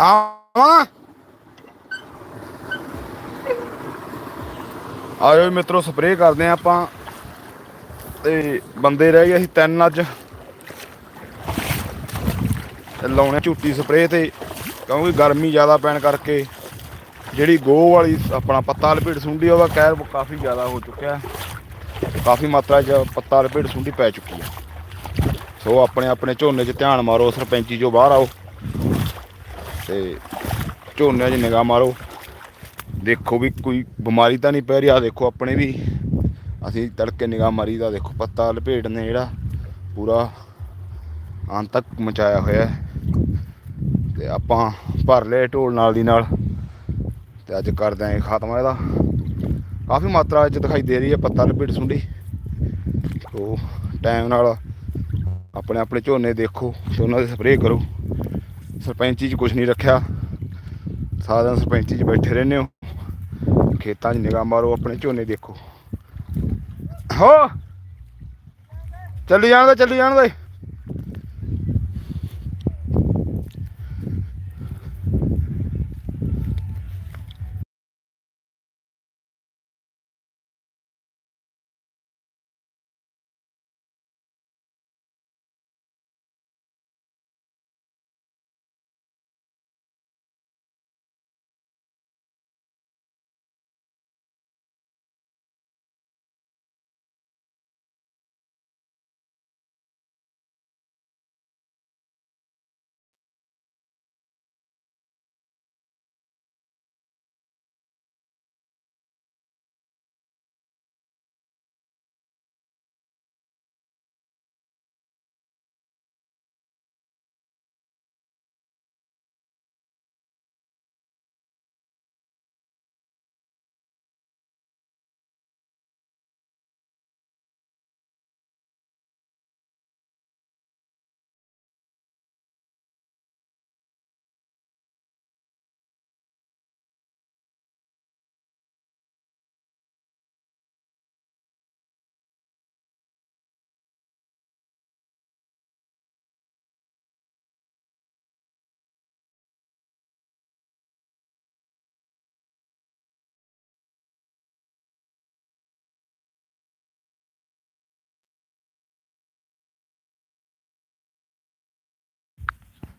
ਆਵਾਂ। ਆਜੋ ਮਿੱਤਰੋ ਸਪਰੇਅ ਕਰਦੇ ਆ ਆਪਾਂ। ਤੇ ਬੰਦੇ ਰਹਿ ਗਏ ਅਸੀਂ ਤਿੰਨ ਅੱਜ। ਲਾਉਣੇ ਝੂਟੀ ਸਪਰੇਅ ਤੇ, ਕਿਉਂਕਿ ਗਰਮੀ ਜ਼ਿਆਦਾ ਪੈਣ ਕਰਕੇ ਜਿਹੜੀ ਗੋ ਵਾਲੀ ਆਪਣਾ ਪੱਤਾ ਲਪੇਟ ਸੁੰਡੀ ਉਹਦਾ ਕਹਿਰ ਕਾਫੀ ਜ਼ਿਆਦਾ ਹੋ ਚੁੱਕਿਆ। ਕਾਫੀ ਮਾਤਰਾ 'ਚ ਪੱਤਾ ਲਪੇਟ ਸੁੰਡੀ ਪੈ ਚੁੱਕੀ ਹੈ ਸੋ ਆਪਣੇ ਆਪਣੇ ਝੋਨੇ 'ਚ ਧਿਆਨ ਮਾਰੋ, ਸਰਪੰਚੀ ਜੋ ਬਾਹਰ ਆਓ ਤੇ ਝੋਨੇ 'ਚ ਨਿਗਾਹ ਮਾਰੋ। ਦੇਖੋ ਵੀ ਕੋਈ ਬਿਮਾਰੀ ਤਾਂ ਨਹੀਂ ਪੈ ਰਹੀ ਆ ਦੇਖੋ ਆਪਣੇ ਵੀ। ਅਸੀਂ ਤੜਕੇ ਨਿਗਾਹ ਮਾਰੀ ਦਾ ਦੇਖੋ ਪੱਤਾ ਲਪੇਟ ਨੇ ਜਿਹੜਾ, ਪੂਰਾ ਅੰਤ ਤੱਕ ਮਚਾਇਆ ਹੋਇਆ ਹੈ। ਤੇ ਆਪਾਂ ਭਰ ਲਏ ਢੋਲ ਨਾਲ ਦੀ ਨਾਲ ਤੇ ਅੱਜ ਕਰਦੇ ਆਂ ਖਾਤਮਾ ਇਹਦਾ। ਕਾਫੀ ਮਾਤਰਾ ਵਿੱਚ ਦਿਖਾਈ ਦੇ ਰਹੀ ਹੈ ਪੱਤਾ ਲਪੇਟ ਸੁੰਡੀ। ਤੋ ਟਾਈਮ ਨਾਲ ਆਪਣੇ ਆਪਣੇ ਝੋਨੇ ਦੇਖੋ ਤੇ ਉਹਨਾਂ ਦੇ ਸਪਰੇਅ ਕਰੋ। ਸਰਪੰਚੀ 'ਚ ਕੁਝ ਨਹੀਂ ਰੱਖਿਆ। ਸਾਰਾ ਦਿਨ ਸਰਪੰਚੀ 'ਚ ਬੈਠੇ ਰਹਿੰਦੇ ਹੋ। ਖੇਤਾਂ 'ਚ ਨਿਗਾਹ ਮਾਰੋ, ਆਪਣੇ ਝੋਨੇ ਦੇਖੋ। ਹੋ! ਚੱਲੀ ਜਾਣ ਦੇ, ਚੱਲੀ ਜਾਣ ਦੇ।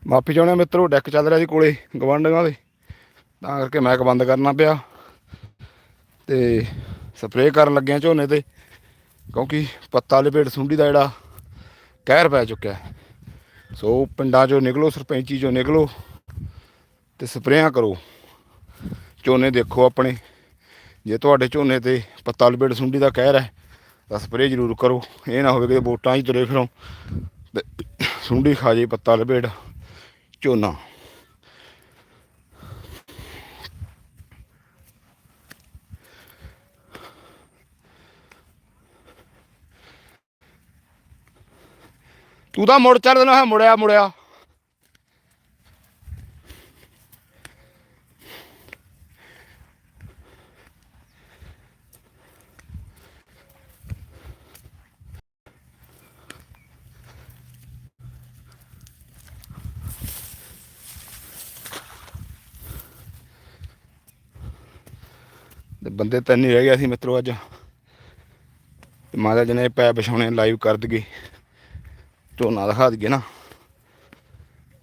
ਮਾਫੀ ਚਾਹੁੰਦਾ ਮਿੱਤਰੋ ਡੈਕ ਚੱਲ ਰਿਹਾ ਸੀ ਕੋਲੇ ਗਵਾਂਢੀਆਂ ਦੇ। ਤਾਂ ਕਰਕੇ ਮੈਕ ਬੰਦ ਕਰਨਾ ਪਿਆ ਤੇ ਸਪਰੇਅ ਕਰਨ ਲੱਗਿਆ ਝੋਨੇ ਤੇ, ਕਿਉਂਕਿ ਪੱਤਾ ਲਪੇਟ ਸੁੰਡੀ ਦਾ ਜਿਹੜਾ ਕਹਿਰ ਪੈ ਚੁੱਕਿਆ। ਸੋ ਪਿੰਡਾਂ ਚੋਂ ਨਿਕਲੋ, ਸਰਪੰਚੀ ਚੋਂ ਨਿਕਲੋ ਤੇ ਸਪਰੇਆਂ ਕਰੋ। ਝੋਨੇ ਦੇਖੋ ਆਪਣੇ, ਜੇ ਤੁਹਾਡੇ ਝੋਨੇ ਤੇ ਪੱਤਾ ਲਪੇਟ ਸੁੰਡੀ ਦਾ ਕਹਿਰ ਹੈ, ਤਾਂ ਸਪਰੇਅ ਜ਼ਰੂਰ ਕਰੋ। ਇਹ ਨਾ ਹੋਵੇ ਕਿ ਵੋਟਾਂ 'ਚ ਤੁਰੇ ਫਿਰੋ ਤੇ ਸੁੰਡੀ ਖਾ ਜੇ ਪੱਤਾ ਲਪੇਟ। ਝੋਨਾ। ਤੂੰ ਤਾਂ ਮੁੜ ਚੱਲ ਹੈ ਮੁੜਿਆ ਮੁੜਿਆ। ਤੇ ਬੰਦੇ ਤਾਂ ਨਹੀਂ ਰਹਿ ਗਿਆ ਸੀ ਮਿੱਤਰੋ ਅੱਜ। ਤੇ ਮਾਤਾ ਜੀ ਨੇ ਪੈ ਵਿਛਾਉਣੇ ਲਾਈਵ ਕਰ ਦਈਏ। ਝੋਨਾ ਦਿਖਾ ਦਈਏ ਨਾ।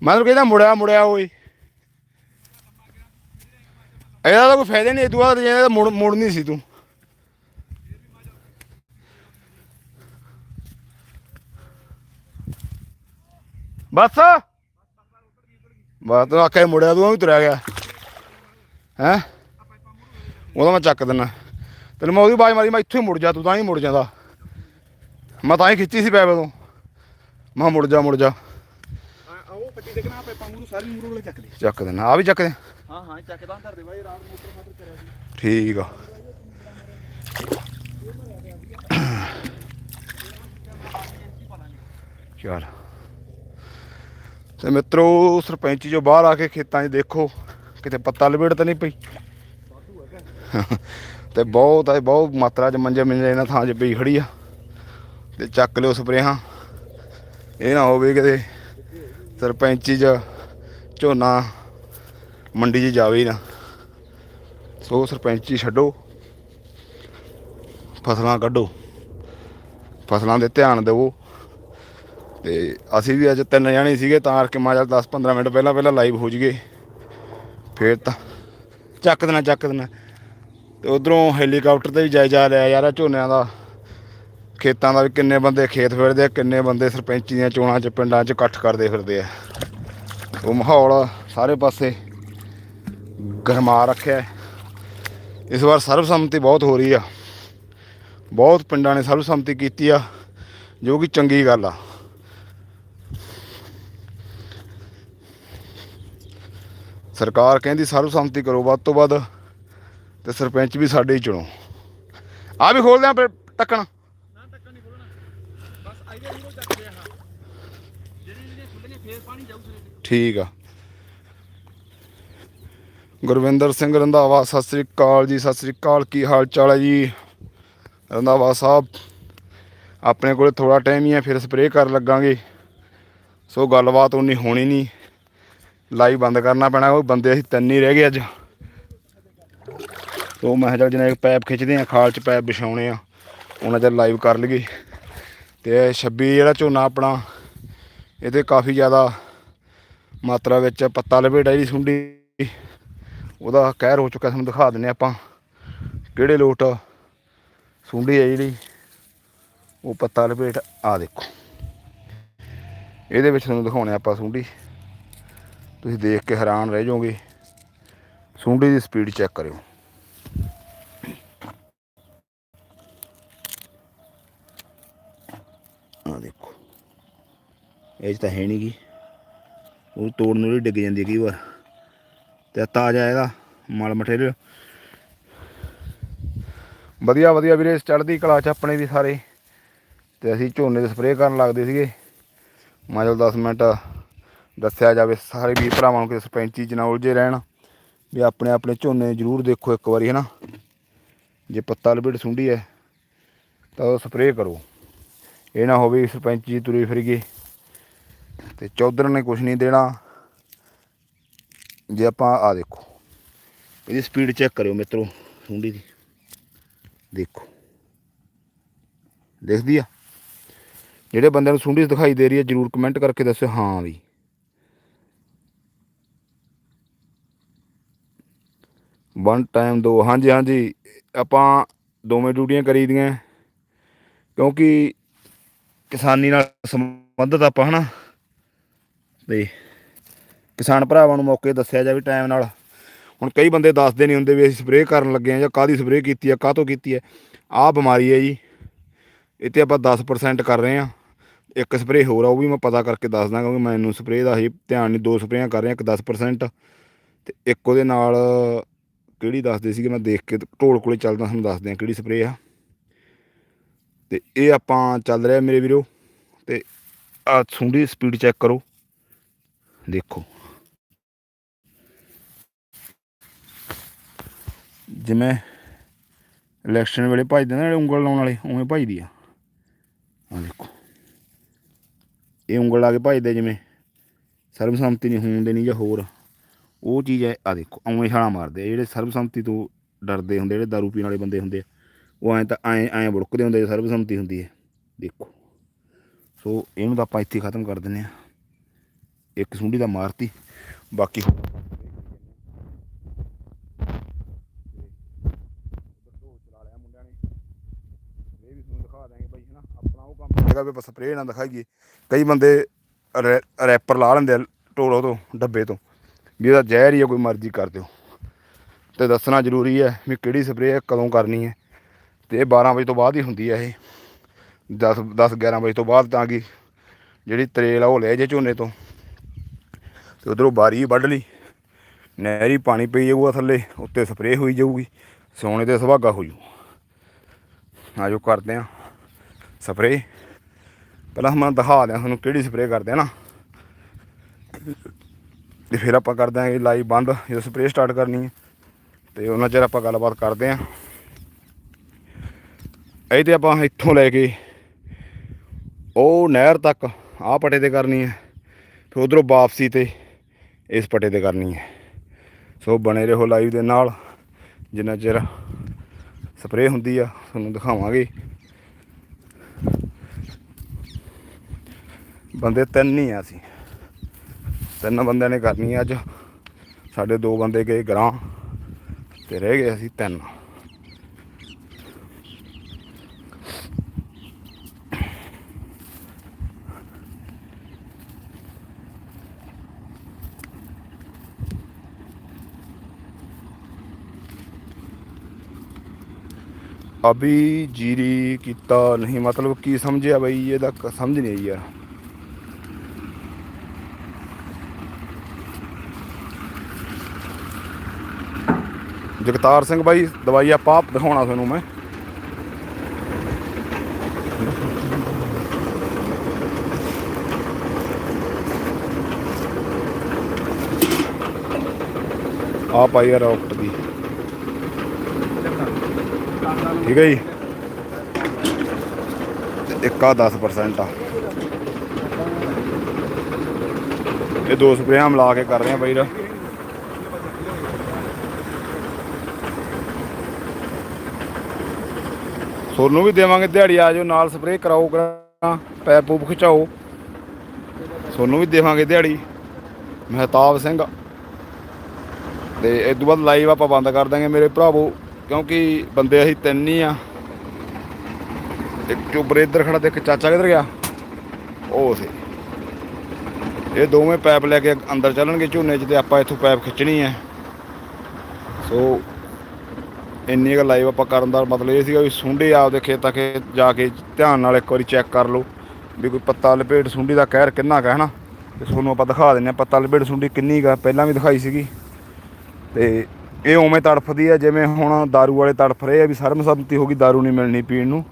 ਮੈਂ ਤਾਂ ਕਹਿੰਦਾ ਮੁੜਿਆ ਮੁੜਿਆ ਓਏ। ਇਹਦਾ ਤਾਂ ਕੋਈ ਫਾਇਦਾ ਨਹੀਂ ਤੂੰ ਆ ਜਿਹੜਾ ਮੁੜ ਨਹੀਂ ਸੀ ਤੂੰ। ਬਸ। ਬਸ ਤੂੰ ਆਖਿਆ ਮੁੜਿਆ, ਤੂੰ ਵੀ ਤੁਰਿਆ ਗਿਆ। ਹੈ? ਉਹਦਾ ਮੈਂ ਚੱਕ ਦਿੰਨਾ। ਤੈਨੂੰ ਮੈਂ ਉਹਦੀ ਬਾਜ ਮਾਰੀ ਮੈਂ ਇੱਥੇ ਹੀ ਮੁੜ ਜਾ ਤੂੰ ਤਾਂ ਹੀ ਮੁੜ ਜਾਂਦਾ। ਮੈਂ ਤਾਂ ਹੀ ਖਿੱਚੀ ਸੀ ਪੈਪ ਤੋਂ ਮੈਂ ਮੁੜ ਜਾ ਮੁੜ ਜਾ। ਆਓ ਪੱਟੀ ਦੇਖਣਾ ਪੈਪਾਂ ਮੂਰੂ ਸਾਰੀ ਮੂਰੂ ਵਾਲੇ ਚੱਕ ਲਈ ਚੱਕ ਦੇਣਾ ਆ ਵੀ ਚੱਕ ਦੇ। ਹਾਂ ਹਾਂ ਚੱਕਦਾ ਧਰ ਦੇ ਬਾਈ ਰਾਤ ਮੋਟਰ ਮਾਟਰ ਕਰਿਆ ਸੀ। ਠੀਕ ਆ। ਚਲ। ਤੇ ਮਿੱਤਰੋ ਸਰਪੰਚੀ ਜੋ ਬਾਹਰ ਆ ਕੇ ਖੇਤਾਂ 'ਚ ਦੇਖੋ। ਕਿਤੇ ਪੱਤਾ ਲਪੇਟ ਤਾਂ ਨਹੀਂ ਪਈ। ਤੇ ਬਹੁਤ ਆ, ਬਹੁਤ ਮਾਤਰਾ 'ਚ ਮੰਜੇ ਮੰਜੇ ਇਹਨਾਂ ਥਾਂ 'ਚ ਪਈ ਖੜੀ ਆ। ਤੇ ਚੱਕ ਲਿਓ ਸਪਰੇਹਾਂ। ਇਹ ਨਾ ਹੋਵੇ ਕਿਤੇ ਸਰਪੰਚੀ ਚ ਝੋਨਾ ਮੰਡੀ 'ਚ ਜਾਵੇ ਨਾ। ਸੋ ਸਰਪੰਚੀ ਛੱਡੋ। ਫਸਲਾਂ ਕੱਢੋ। ਫਸਲਾਂ ਦੇ ਧਿਆਨ ਦਿਵੋ। ਤੇ ਅਸੀਂ ਵੀ ਅੱਜ ਤਿੰਨ ਜਾਣੇ ਸੀਗੇ, ਤਾਂ ਕਰਕੇ ਮੈਂ ਚੱਲ 10 15 ਮਿੰਟ ਪਹਿਲਾਂ ਪਹਿਲਾਂ ਲਾਈਵ ਹੋ ਜੀਏ। ਫੇਰ ਤਾਂ ਚੱਕ ਦੇਣਾ ਚੱਕ ਦੇਣਾ। ਤੇ ਉਧਰੋਂ ਹੈਲੀਕਾਪਟਰ ਤੇ ਵੀ ਜਾਇਜ਼ਾ ਲਿਆ ਯਾਰ ਆਹ ਝੋਨਿਆਂ ਦਾ। ਖੇਤਾਂ ਦਾ ਵੀ ਕਿੰਨੇ ਬੰਦੇ ਖੇਤ ਫਿਰਦੇ ਆ, ਕਿੰਨੇ ਬੰਦੇ ਸਰਪੰਚੀ ਦੀਆਂ ਚੋਣਾਂ 'ਚ ਪਿੰਡਾਂ 'ਚ ਇਕੱਠ ਕਰਦੇ ਫਿਰਦੇ ਆ। ਉਹ ਮਾਹੌਲ ਸਾਰੇ ਪਾਸੇ ਗਰਮਾ ਰੱਖਿਆ ਇਸ ਵਾਰ ਸਰਬਸੰਮਤੀ ਬਹੁਤ ਹੋ ਰਹੀ ਆ। ਬਹੁਤ ਪਿੰਡਾਂ ਨੇ ਸਰਬਸੰਮਤੀ ਕੀਤੀ ਆ, ਜੋ ਕਿ ਚੰਗੀ ਗੱਲ ਆ। ਸਰਕਾਰ ਕਹਿੰਦੀ ਸਰਬਸੰਮਤੀ ਕਰੋ, ਵੱਧ ਤੋਂ ਵੱਧ ਤੇ ਸਰਪੰਚ ਵੀ ਸਾਡੇ ਹੀ ਚੁਣੋ। ਆ ਵੀ ਖੋਲਦੇ ਆ ਫਿਰ ਟੱਕਣ। ਠੀਕ ਆ। ਗੁਰਵਿੰਦਰ ਸਿੰਘ ਰੰਧਾਵਾ ਸਤਿ ਸ੍ਰੀ ਅਕਾਲ ਜੀ ਸਤਿ ਸ੍ਰੀ ਅਕਾਲ ਕੀ ਹਾਲ ਚਾਲ ਹੈ ਜੀ? ਰੰਧਾਵਾ ਸਾਹਿਬ ਆਪਣੇ ਕੋਲੇ ਥੋੜਾ ਟਾਈਮ ਹੀ ਹੈ ਫਿਰ ਸਪਰੇਅ ਕਰਨ ਲੱਗਾਂਗੇ। ਸੋ ਗੱਲਬਾਤ ਉਨੀ ਹੋਣੀ ਨਹੀਂ। ਲਾਈਵ ਬੰਦ ਕਰਨਾ ਪੈਣਾ ਉਹ ਬੰਦੇ ਅਸੀਂ ਤਿੰਨ ਹੀ ਰਹਿ ਗਏ ਅੱਜ। ਸੋ ਮੈਂ ਕਿਹਾ ਚੱਲ ਜਿਹਨੇ ਪੈਪ ਖਿੱਚਦੇ ਆ, ਖਾਲ ਚ ਪੈਪ ਵਿਛਾਉਣੇ ਆ, ਉਹਨਾਂ ਚਿਰ ਲਾਈਵ ਕਰ ਲਈਏ। ਤੇ 26 ਜਿਹੜਾ ਝੋਨਾ ਆਪਣਾ, ਇਹਦੇ ਕਾਫੀ ਜ਼ਿਆਦਾ ਮਾਤਰਾ ਵਿੱਚ ਪੱਤਾ ਲਪੇਟਾ ਜਿਹੜੀ ਸੁੰਡੀ। ਉਹਦਾ ਕਹਿਰ ਹੋ ਚੁੱਕਾ ਤੁਹਾਨੂੰ ਦਿਖਾ ਦਿੰਨੇ ਆਪਾਂ ਕਿਹੜੇ ਲੋਟ ਸੁੰਡੀ ਹੈ ਜਿਹੜੀ, ਉਹ ਪੱਤਾ ਲਪੇਟ ਆ ਦੇਖੋ। ਇਹਦੇ ਵਿੱਚ ਤੁਹਾਨੂੰ ਦਿਖਾਉਣੇ ਆਪਾਂ ਸੁੰਡੀ। ਤੁਸੀਂ ਦੇਖ ਕੇ ਹੈਰਾਨ ਰਹਿ ਜਾਓਗੇ। ਸੁੰਡੀ ਦੀ ਸਪੀਡ ਚੈੱਕ ਕਰਿਓ। ਆ ਦੇਖੋ। ਇਹ 'ਚ ਤਾਂ ਹੈ ਨਹੀਂ ਗੀ। ਉਹ ਤੋੜਨ ਨੂੰ ਹੀ ਡਿੱਗ ਜਾਂਦੀ ਕਈ ਵਾਰ। ਤੇ ਤਾਜ਼ਾ ਇਹਦਾ ਮਲ ਮਟੀਰੀਅਲ। ਵਧੀਆ ਵਧੀਆ ਵੀਰੇ, ਚੜ੍ਹਦੀ ਕਲਾ ਚ ਆਪਣੇ ਵੀ ਸਾਰੇ। ਤੇ ਅਸੀਂ ਝੋਨੇ ਦੇ ਸਪਰੇਅ ਕਰਨ ਲੱਗਦੇ ਸੀਗੇ। ਮੈਂ ਚਲ 10 ਮਿੰਟ ਦੱਸਿਆ ਜਾਵੇ, ਸਾਰੇ ਵੀਰ ਭਰਾਵਾਂ ਨੂੰ ਕਿ ਸਰਪੰਚੀ ਚ ਨਾ ਉਲਝੇ ਰਹਿਣ। ਵੀ ਆਪਣੇ ਆਪਣੇ ਝੋਨੇ ਜ਼ਰੂਰ ਦੇਖੋ ਇੱਕ ਵਾਰੀ ਹੈ ਨਾ ਜੇ ਪੱਤਾ ਲਪੇਟ ਸੁੰਡੀ ਹੈ, ਤਾਂ ਉਹ ਸਪਰੇਅ ਕਰੋ। ਇਹ ਨਾ ਹੋਵੇ ਸਰਪੰਚ ਜੀ ਤੁਰੇ ਫਿਰ ਗਏ। ਤੇ ਚੌਧਰ ਨੇ ਕੁਝ ਨਹੀਂ ਦੇਣਾ। ਜੇ ਆਪਾਂ ਆ ਦੇਖੋ, ਇਹਦੀ ਸਪੀਡ ਚੈੱਕ ਕਰਿਓ ਮਿੱਤਰੋ ਸੁੰਡੀ ਦੀ। ਦੇਖੋ। ਦਿਖਦੀ ਆ? ਜਿਹੜੇ ਬੰਦੇ ਨੂੰ ਸੁੰਡੀ ਦਿਖਾਈ ਦੇ ਰਹੀ ਹੈ ਜਰੂਰ ਕਮੈਂਟ ਕਰਕੇ ਦੱਸਿਓ। ਹਾਂ ਵੀ। ਵਨ ਟਾਈਮ ਦੋ। ਹਾਂਜੀ ਹਾਂਜੀ। ਆਪਾਂ ਦੋਵੇਂ ਡਿਊਟੀਆਂ ਕਰੀ ਦੀਆਂ ਕਿਉਂਕਿ ਕਿਸਾਨੀ ਨਾਲ ਸੰਬੰਧਿਤ ਆਪਾਂ, ਹਨਾ? ਤੇ ਕਿਸਾਨ ਭਰਾਵਾਂ ਨੂੰ ਮੌਕੇ ਦੱਸਿਆ ਜਾਵੇ ਟਾਈਮ ਨਾਲ। ਹੁਣ ਕਈ ਬੰਦੇ ਦੱਸਦੇ ਨਹੀਂ ਹੁੰਦੇ ਵੀ ਅਸੀਂ ਸਪਰੇਅ ਕਰਨ ਲੱਗੇ ਆ ਜਾਂ ਕਾਹਦੀ ਸਪਰੇਅ ਕੀਤੀ ਆ ਕਾਹਤੋਂ ਕੀਤੀ ਹੈ। ਆਹ ਬਿਮਾਰੀ ਹੈ ਜੀ। ਇੱਥੇ ਆਪਾਂ 10% ਕਰ ਰਹੇ ਆ ਇੱਕ ਸਪਰੇਅ ਹੋਰ ਆ, ਉਹ ਵੀ ਮੈਂ ਪਤਾ ਕਰਕੇ ਦੱਸਦਾ ਕਿਉਂਕਿ ਮੈਨੂੰ ਸਪਰੇਅ ਦਾ ਹੀ ਧਿਆਨ ਨਹੀਂ, ਦੋ ਸਪਰੇਆਂ ਕਰ ਰਹੇ ਆ ਇੱਕ 10% ਤੇ ਇੱਕ ਉਹਦੇ ਨਾਲ ਕਿਹੜੀ ਦੱਸਦੇ ਸੀਗੇ, ਮੈਂ ਦੇਖ ਕੇ ਢੋਲ ਕੋਲੇ ਚੱਲਦਾ, ਤੁਹਾਨੂੰ ਦੱਸਦੇ ਆ ਕਿਹੜੀ ਸਪਰੇਅ ਆ। ਤੇ ਇਹ ਆਪਾਂ ਚੱਲ ਰਿਹਾ ਮੇਰੇ ਵੀਰੋ, ਤੇ ਆ ਸੁੰਡੀ ਸਪੀਡ ਚੈੱਕ ਕਰੋ। ਦੇਖੋ। ਜਿਵੇਂ ਇਲੈਕਸ਼ਨ ਵੇਲੇ ਭਜਦੇ ਨਾ ਜਿਹੜੇ ਉਂਗਲ ਲਾਉਣ ਵਾਲੇ, ਉਵੇਂ ਭਜਦੀ ਆ। ਆ ਦੇਖੋ। ਇਹ ਉਂਗਲ ਲਾ ਕੇ ਭਜਦੇ ਜਿਵੇਂ ਸਰਬਸੰਮਤੀ ਨਹੀਂ ਹੋਣ ਦੇਣੀ ਜਾਂ ਹੋਰ। ਉਹ ਚੀਜ਼ ਹੈ ਆ ਦੇਖੋ, ਉਵੇਂ ਛਾਲਾਂ ਮਾਰਦੇ ਆ। ਜਿਹੜੇ ਸਰਬਸੰਮਤੀ ਤੋਂ ਡਰਦੇ ਹੁੰਦੇ ਜਿਹੜੇ ਦਾਰੂ ਪੀਣ ਵਾਲੇ ਬੰਦੇ ਹੁੰਦੇ ਆ ਉਹ ਐਂ ਤਾਂ ਐਂ ਐਂ ਬੁੜਕਦੇ ਹੁੰਦੇ ਜੇ ਸਰਬਸੰਮਤੀ ਹੁੰਦੀ ਹੈ। ਦੇਖੋ। ਸੋ ਇਹਨੂੰ ਤਾਂ ਆਪਾਂ ਇੱਥੇ ਖਤਮ ਕਰ ਦਿੰਨੇ ਆ ਇੱਕ ਸੁੰਡੀ ਦਾ ਮਾਰਤੀ। ਬਾਕੀ ਇਹ ਵੀ ਤੁਹਾਨੂੰ ਦਿਖਾ ਦਾਂਗੇ ਬਾਈ, ਹਨਾ? ਆਪਣਾ ਉਹ ਕੰਮ ਹੈਗਾ ਵੀ ਸਪਰੇਅ ਨਾ ਦਿਖਾਈਏ। ਕਈ ਬੰਦੇ ਰੈ- ਰੈਪਰ ਲਾ ਲੈਂਦੇ ਆ ਢੋਲੋ ਤੋਂ, ਡੱਬੇ ਤੋਂ। ਵੀ ਇਹਦਾ ਜ਼ਹਿਰ ਹੀ ਆ, ਕੋਈ ਮਰਜ਼ੀ ਕਰ ਦਿਓ। ਤੇ ਦੱਸਣਾ ਜ਼ਰੂਰੀ ਹੈ ਵੀ ਕਿਹੜੀ ਸਪਰੇਅ ਕਦੋਂ ਕਰਨੀ ਹੈ। ਤੇ ਇਹ 12 ਵਜੇ ਤੋਂ ਬਾਅਦ ਹੀ ਹੁੰਦੀ ਹੈ ਇਹ। 10 10 11 ਵਜੇ ਤੋਂ ਬਾਅਦ ਤਾਂ ਕਿ ਜਿਹੜੀ ਤਰੇਲ ਆ ਉਹ ਲੈ ਜੇ ਝੋਨੇ ਤੋਂ। ਤੇ ਉਧਰੋਂ ਬਾਰੀ ਵੱਢ ਲਈ। ਨਹਿਰੀ ਪਾਣੀ ਪਈ ਜਾਊਗਾ ਥੱਲੇ, ਉੱਤੇ ਸਪਰੇਅ ਹੋਈ ਜਾਊਗੀ। ਸੋਨੇ ਤੇ ਸੁਹਾਗਾ ਹੋ ਜੂ। ਆਜੋ ਕਰਦੇ ਆ ਸਪਰੇਅ। ਪਹਿਲਾਂ ਮੈਂ ਦਿਖਾ ਦਿਆਂ ਤੁਹਾਨੂੰ ਕਿਹੜੀ ਸਪਰੇਅ ਕਰਦੇ ਆ ਨਾ। ਤੇ ਫਿਰ ਆਪਾਂ ਕਰਦੇ ਕਰ ਦਾਂਗੇ ਲਾਈ ਬੰਦ, ਜਦੋਂ ਸਪਰੇਅ ਸਟਾਰਟ ਕਰਨੀ ਹੈ ਤੇ ਉਹਨਾਂ ਚਿਰ ਆਪਾਂ ਗੱਲਬਾਤ ਕਰਦੇ ਆਂ। ਇਹ ਤੇ ਆਪਾਂ ਇੱਥੋਂ ਲੈ ਕੇ ਉਹ ਨਹਿਰ ਤੱਕ ਆਹ ਪਟੇ ਤੇ ਕਰਨੀ ਹੈ, ਫਿਰ ਉਧਰੋਂ ਵਾਪਸੀ ਤੇ ਇਸ ਪਟੇ ਤੇ ਕਰਨੀ ਹੈ। ਸੋ ਬਣੇ ਰਹੋ ਲਾਈਵ ਦੇ ਨਾਲ, ਜਿੰਨਾ ਚਿਰ ਸਪਰੇਅ ਹੁੰਦੀ ਆ, ਤੁਹਾਨੂੰ ਦਿਖਾਵਾਂਗੇ। ਬੰਦੇ ਤਿੰਨ ਹੀ ਆ ਅਸੀਂ। ਤਿੰਨ ਬੰਦਿਆਂ ਨੇ ਕਰਨੀ ਆ ਅੱਜ। ਸਾਡੇ ਦੋ ਬੰਦੇ ਗਏ ਗਰਾਂ, ਤੇ ਰਹਿ ਗਏ ਅਸੀਂ ਤਿੰਨ। ਅਭੀ ਜੀਰੀ ਕੀਤਾ ਨਹੀਂ, ਮਤਲਬ ਕੀ ਸਮਝਿਆ ਬਈ, ਇਹਦਾ ਸਮਝ ਨਹੀਂ ਆਈ ਯਾਰ। ਜਗਤਾਰ ਸਿੰਘ ਬਾਈ, ਦਵਾਈ ਆਪਾਂ ਆਪ ਦਿਖਾਉਣਾ ਤੁਹਾਨੂੰ ਮੈਂ। ਆ ਪਾਈ ਆ ਰੌਕਟ ਦੀ। ਠੀਕ ਹੈ ਜੀ। ਇੱਕ ਆ 10% ਆ। ਇਹ ਦੋ ਸਪਰੇਆਂ ਮਿਲਾ ਕੇ ਕਰ ਰਹੇ ਆ ਬਾਈ ਦਾ। ਤੁਹਾਨੂੰ ਵੀ ਦੇਵਾਂਗੇ ਦਿਹਾੜੀ, ਆ ਜਾਓ ਨਾਲ ਸਪਰੇਅ ਕਰਾਓ, ਕਰਾਂ। ਪੈਪ ਪੂਪ ਖਿਚਾਓ। ਤੁਹਾਨੂੰ ਵੀ ਦੇਵਾਂਗੇ ਦਿਹਾੜੀ। ਮਹਿਤਾਬ ਸਿੰਘ। ਤੇ ਇਸ ਤੋਂ ਬਾਅਦ ਲਾਈਵ ਆਪਾਂ ਬੰਦ ਕਰ ਦਾਂਗੇ ਮੇਰੇ ਭਰਾਵੋ। ਕਿਉਂਕਿ ਬੰਦੇ ਅਸੀਂ ਤਿੰਨ ਹੀ ਆ। ਇੱਕ ਚੁੱਬਰ ਇੱਧਰ ਖੜਾ ਤੇ ਇੱਕ ਚਾਚਾ ਕਿੱਧਰ ਗਿਆ? ਉਹ ਸੀ ਇਹ ਦੋਵੇਂ ਪਾਈਪ ਲੈ ਕੇ ਅੰਦਰ ਚੱਲਣਗੇ ਝੋਨੇ 'ਚ ਤੇ ਆਪਾਂ ਇੱਥੋਂ ਪਾਈਪ ਖਿੱਚਣੀ ਹੈ। ਸੋ ਇੰਨੀ ਕੁ ਲਾਈਵ ਆਪਾਂ ਕਰਨ ਦਾ ਮਤਲਬ ਇਹ ਸੀਗਾ ਵੀ ਸੁੰਡੀ ਆਪਦੇ ਖੇਤਾਂ ਖੇਤ ਜਾ ਕੇ ਧਿਆਨ ਨਾਲ ਇੱਕ ਵਾਰੀ ਚੈੱਕ ਕਰ ਲਓ ਵੀ ਕੋਈ ਪੱਤਾ ਲਪੇਟ ਸੁੰਡੀ ਦਾ ਕਹਿਰ ਕਿੰਨਾ ਕੁ ਹੈ, ਹਨਾ? ਤੇ ਤੁਹਾਨੂੰ ਆਪਾਂ ਦਿਖਾ ਦਿੰਨੇ ਆ ਪੱਤਾ ਲਪੇਟ ਸੁੰਡੀ ਕਿੰਨੀ ਗਾ ਪਹਿਲਾਂ ਵੀ ਦਿਖਾਈ ਸੀਗੀ। ਤੇ ਇਹ ਉਵੇਂ ਤੜਫਦੀ ਆ ਜਿਵੇਂ ਹੁਣ दारू ਵਾਲੇ ਤੜਫ ਰਹੇ ਆ ਵੀ ਸਰਮਸੰਮਤੀ ਹੋ ਗਈ दारू ਨਹੀਂ ਮਿਲਣੀ ਪੀਣ ਨੂੰ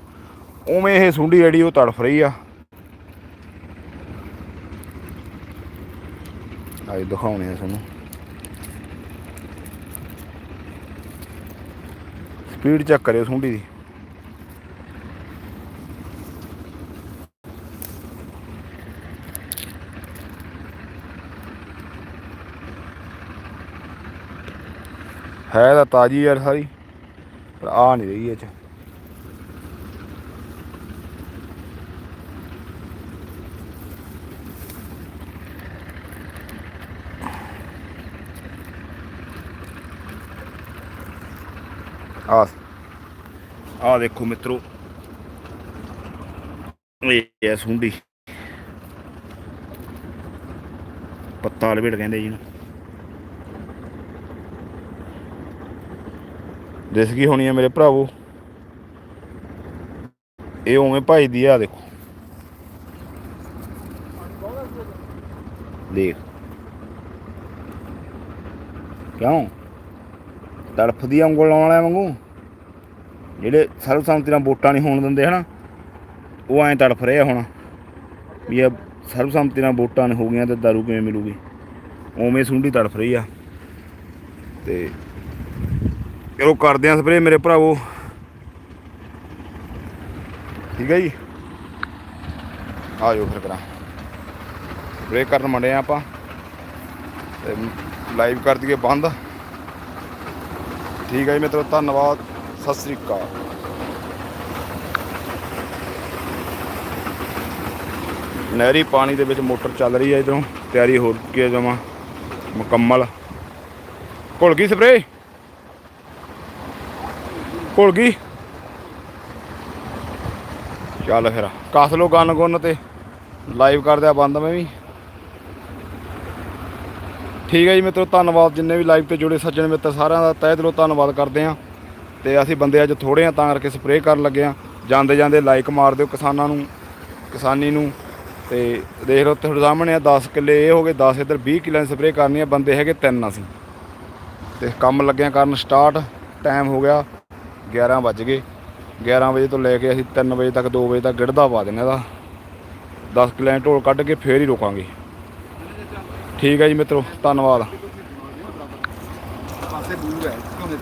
ਉਵੇਂ ਇਹ ਸੁੰਡੀ ਜਿਹੜੀ ਉਹ ਤੜਫ ਰਹੀ ਆ ਆਏ ਦਿਖਾਉਣੇ ਆ ਤੁਹਾਨੂੰ ਸਪੀਡ ਚੈੱਕ ਕਰਿਓ ਸੁੰਡੀ ਦੀ ਹੈ ਤਾਂ ਤਾਜੀ ਯਾਰ ਸਾਰੀ, ਪਰ ਆ ਨਹੀਂ ਰਹੀ ਇਹ ਚ। ਆ। ਆ ਦੇਖੋ ਮਿੱਤਰੋ। ਇਹ ਹੈ ਸੁੰਡੀ। ਪੱਤਾ ਲਪੇਟ ਕਹਿੰਦੇ ਜੀ ਨੂੰ ਦਿਸ ਗਈ ਹੋਣੀ ਆ ਮੇਰੇ ਭਰਾਵੋ। ਇਹ ਉਵੇਂ ਭਾਈ ਦੀ ਆ ਦੇਖੋ। ਦੇਖ। ਕਿਉਂ? ਤੜਫਦੀ ਉਂਗਲ ਲਾਉਣ ਵਾਲਿਆਂ ਵਾਂਗੂ। ਜਿਹੜੇ ਸਰਬਸੰਮਤੀ ਨਾਲ ਵੋਟਾਂ ਨਹੀਂ ਹੋਣ ਦਿੰਦੇ, ਹਨਾ? ਉਹ ਐਂ ਤੜਫ ਰਹੇ ਆ ਹੁਣ। ਵੀ ਇਹ ਸਰਬਸੰਮਤੀ ਨਾਲ ਵੋਟਾਂ ਨਹੀਂ ਹੋ ਗਈਆਂ ਤੇ ਦਾਰੂ ਕਿਵੇਂ ਮਿਲੂਗੀ? ਉਵੇਂ ਸੁੰਡੀ ਤੜਫ ਰਹੀ ਆ। ਤੇ ਚਲੋ ਕਰਦੇ ਆਂ ਸਪਰੇ ਮੇਰੇ ਭਰਾਵੋ। ਠੀਕ ਹੈ ਜੀ? ਆ ਜਾਓ ਫਿਰ ਕਰਾਂ। ਸਪਰੇ ਕਰਨ ਮੰਡੇ ਆ ਆਪਾਂ। ਤੇ ਲਾਈਵ ਕਰ ਦਈਏ ਬੰਦ। ਠੀਕ ਹੈ ਜੀ ਮਿੱਤਰੋ, ਧੰਨਵਾਦ। ਸਤਿ ਸ੍ਰੀ ਅਕਾਲ। ਨਹਿਰੀ ਪਾਣੀ ਦੇ ਵਿੱਚ ਮੋਟਰ ਚੱਲ ਰਹੀ ਹੈ ਇਧਰੋਂ। ਤਿਆਰੀ ਹੋ ਕੇ ਜਮਾ। ਮੁਕੰਮਲ। ਘੁਲ ਗਈ ਸਪਰੇ ਘੁਲ ਗਈ। ਚੱਲ ਫਿਰ, ਕੱਸ ਲੋ ਗੰਨ ਗੁੰਨ ਤੇ ਲਾਈਵ ਕਰ ਦਿਆ ਬੰਦ ਮੈਂ ਵੀ। ਠੀਕ ਹੈ ਜੀ ਮਿੱਤਰੋ, ਧੰਨਵਾਦ ਜਿੰਨੇ ਵੀ ਲਾਈਵ ਤੇ ਜੁੜੇ ਸੱਜਣ ਮਿੱਤਰ ਸਾਰਿਆਂ ਦਾ, ਤਹਿ ਦਿਲੋਂ ਧੰਨਵਾਦ ਕਰਦੇ ਆਂ ਤੇ ਅਸੀਂ ਬੰਦੇ ਅੱਜ ਥੋੜੇ ਆ ਤਾਂ ਕਰਕੇ ਸਪਰੇਅ ਕਰਨ ਲੱਗੇ ਆ ਜਾਂਦੇ ਜਾਂਦੇ ਲਾਈਕ ਮਾਰ ਦਿਓ ਕਿਸਾਨਾਂ ਨੂੰ, ਕਿਸਾਨੀ ਨੂੰ। ਤੇ ਦੇਖ ਲਓ, ਤੁਹਾਡੇ ਸਾਹਮਣੇ ਆ 10 ਕਿੱਲੇ, ਇਹ ਹੋ ਗਏ 10 ਇੱਧਰ 20 ਕਿੱਲੇ ਦੀ ਸਪਰੇਅ ਕਰਨੀ ਆ, ਬੰਦੇ ਹੈਗੇ ਤਿੰਨ ਅਸੀਂ। ਤੇ ਕੰਮ ਲੱਗਿਆ ਕਰਨ ਸਟਾਰਟ ਟਾਈਮ ਹੋ ਗਿਆ। 11 ਵੱਜ ਗਏ। 11 ਵਜੇ ਤੋਂ ਲੈ ਕੇ ਅਸੀਂ 3 ਵਜੇ ਤੱਕ 2 ਵਜੇ ਤੱਕ ਗਿੜਦਾ ਪਾ ਦਿੰਦੇ ਇਹਦਾ 10 ਕਿਲੋ ਢੋਲ ਕੱਢ ਕੇ ਫੇਰ ਹੀ ਰੋਕਾਂਗੇ। ਠੀਕ ਹੈ ਜੀ ਮਿੱਤਰੋ, ਧੰਨਵਾਦ। ਪਾਸੇ ਦੂਰ ਹੈ।